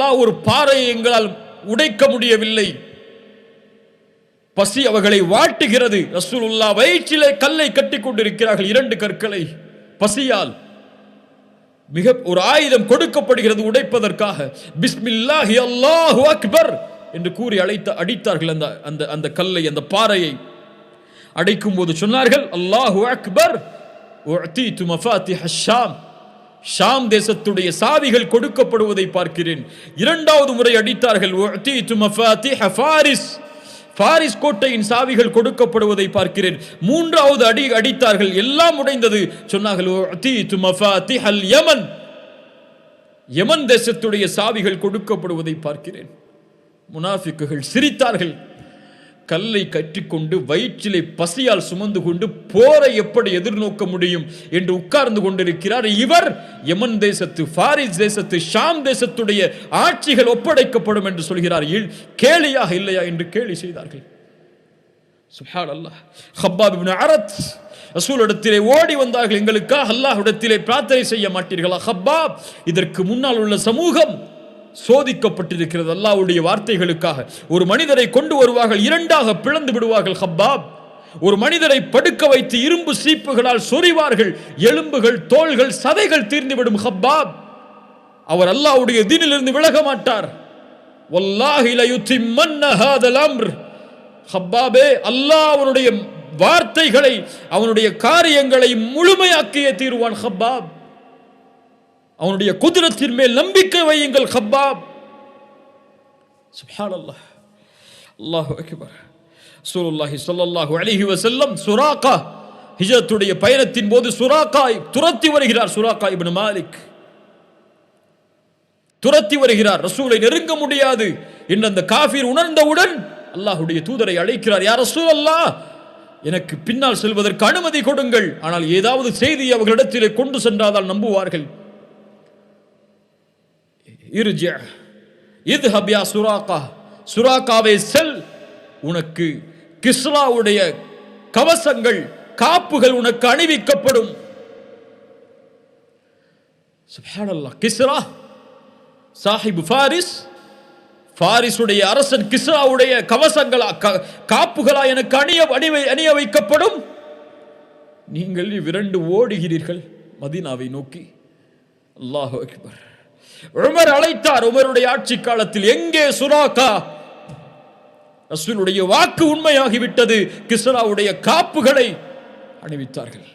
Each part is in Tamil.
அல்லாஹ் ஒரு பாறையை எங்களால் உடைக்க முடியவில்லை. பசி அவர்களை வாட்டுகிறது. ரசூலுல்லா வயிற்றிலே கல்லை கட்டிக் கொண்டிருக்கிறார்கள். இரண்டு கற்களை. பசியால் மிக ஒரு ஆயுதம் கொடுக்கப்படுகிறது உடைப்பதற்காக. பிஸ்மில்லாஹி அல்லாஹு அக்பர் என்று கூறி அழைத்த அடித்தார்கள் அந்த அந்த அந்த கல்லை அந்த பாறையை. அடைக்கும் போது சொன்னார்கள் அல்லாஹு அக்பர் உஅதீது மஃபாத்திஹ ஷாம். ஷாம் தேசத்துடைய சாவிகள் கொடுக்கப்படுவதை பார்க்கிறேன். இரண்டாவது முறை அடித்தார்கள் ஃபாரிஸ். பாரிஸ் கோட்டையின் சாவிகள் கொடுக்கப்படுவதை பார்க்கிறேன். மூன்றாவது அடி அடித்தார்கள் எல்லாம் உடைந்தது. சொன்னார்கள் யமன். யமன் தேசத்துடைய சாவிகள் கொடுக்கப்படுவதை பார்க்கிறேன். முனாஃபிக்குகள் சிரித்தார்கள் கல்லை கற்றிக்கொண்டு வயிற்றிலே பசியால் சுமந்து கொண்டு போரை எப்படி எதிர்நோக்க முடியும் என்று உட்கார்ந்து கொண்டிருக்கிறார் இவர். யமன் தேசத்து பாரிஸ் தேசத்து ஷாம் தேசத்துடைய ஆட்சிகள் ஒப்படைக்கப்படும் என்று சொல்கிறார். கேலியாக இல்லையா என்று கேலி செய்தார்கள். அல்லாஹ் ஹப்பாப் அரத் ரசூலிடத்திலே ஓடி வந்தார்கள். எங்களுக்காக அல்லாஹ்விடத்திலே பிரார்த்தனை செய்ய மாட்டீர்களா? ஹப்பாப் இதற்கு முன்னால் உள்ள சமூகம் சோதிக்கப்பட்டிருக்கிறது அல்லாவுடைய வார்த்தைகளுக்காக. ஒரு மனிதரை கொண்டு வருவார்கள் இரண்டாக பிளந்து விடுவார்கள் ஹப்பாப். ஒரு மனிதரை படுக்க வைத்து இரும்பு சீப்புகளால் சொறிவார்கள் எலும்புகள் தோள்கள் சதைகள் தீர்ந்துவிடும் ஹப்பாப். அவர் அல்லாவுடைய தீனிலிருந்து விலக மாட்டார். ஹப்பாபே அல்லாஹ் அவனுடைய வார்த்தைகளை அவனுடைய காரியங்களை முழுமையாக்கிய தீருவான் ஹப்பாப். அவனுடைய குதிரத்தின் மேல் நம்பிக்கை வையுங்கள் ஹப்பாப் சுப்ஹானல்லாஹ். அல்லாஹு அக்பர். ரசூலுல்லாஹி ஸல்லல்லாஹு அலைஹி வஸல்லம் சுராகா பயணத்தின் போது சுராக்கா துரத்தி வருகிறார் சுராக்கா இபின் மாலிக். துரத்தி வருகிறார் ரசூலை நெருங்க முடியாது. என்று அந்த காஃபீர் உணர்ந்தவுடன் அல்லாஹுடைய தூதரை அழைக்கிறார் யார் ரசூல் அல்லாஹ் எனக்கு பின்னால் செல்வதற்கு அனுமதி கொடுங்கள். ஆனால் ஏதாவது செய்தி அவர்களிடத்திலே கொண்டு சென்றாதால் நம்புவார்கள். இருஜ இது ஹபியா சுராக்கா சுராகாவே செல். உனக்கு கிஸ்ராவுடைய கவசங்கள் காப்புகள் உனக்கு அணிவிக்கப்படும். கிஸ்ரா. சாஹிப் ஃபாரிஸ். ஃபாரிஸுடைய அரசன் கிஸ்ராவுடைய கவசங்களா காப்புகளா எனக்கு அணிய அணிவை அணிய வைக்கப்படும். நீங்கள் இவ்விரண்டு ஓடுகிறீர்கள் மதீனாவை நோக்கி. அல்லாஹ் அக்பர். உமர் அழைத்தார் உமருடைய ஆட்சி காலத்தில் எங்கே சுராக்கா? ரசூலுடைய வாக்கு உண்மையாகிவிட்டது. கிஸ்ராவுடைய காப்புகளை அணிவித்தார்கள்.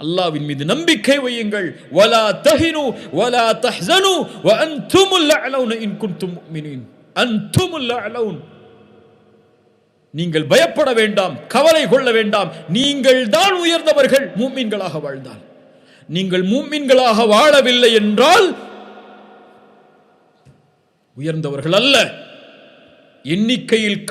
அல்லாவின் மீது நம்பிக்கை வையுங்கள். வலா தஹினு வலா தஹ்சனு வ அன்துமுல் அலவுன இன் குன்தும் முஃமினீன் அன்துமுல் நீங்கள் பயப்பட வேண்டாம் கவலை கொள்ள வேண்டாம். நீங்கள் தான் உயர்ந்தவர்கள் மூமின்களாக வாழ்ந்தால். நீங்கள் மூமின்களாக வாழவில்லை என்றால் உயர்ந்தவர்கள் அல்ல. எண்ணிக்கையில்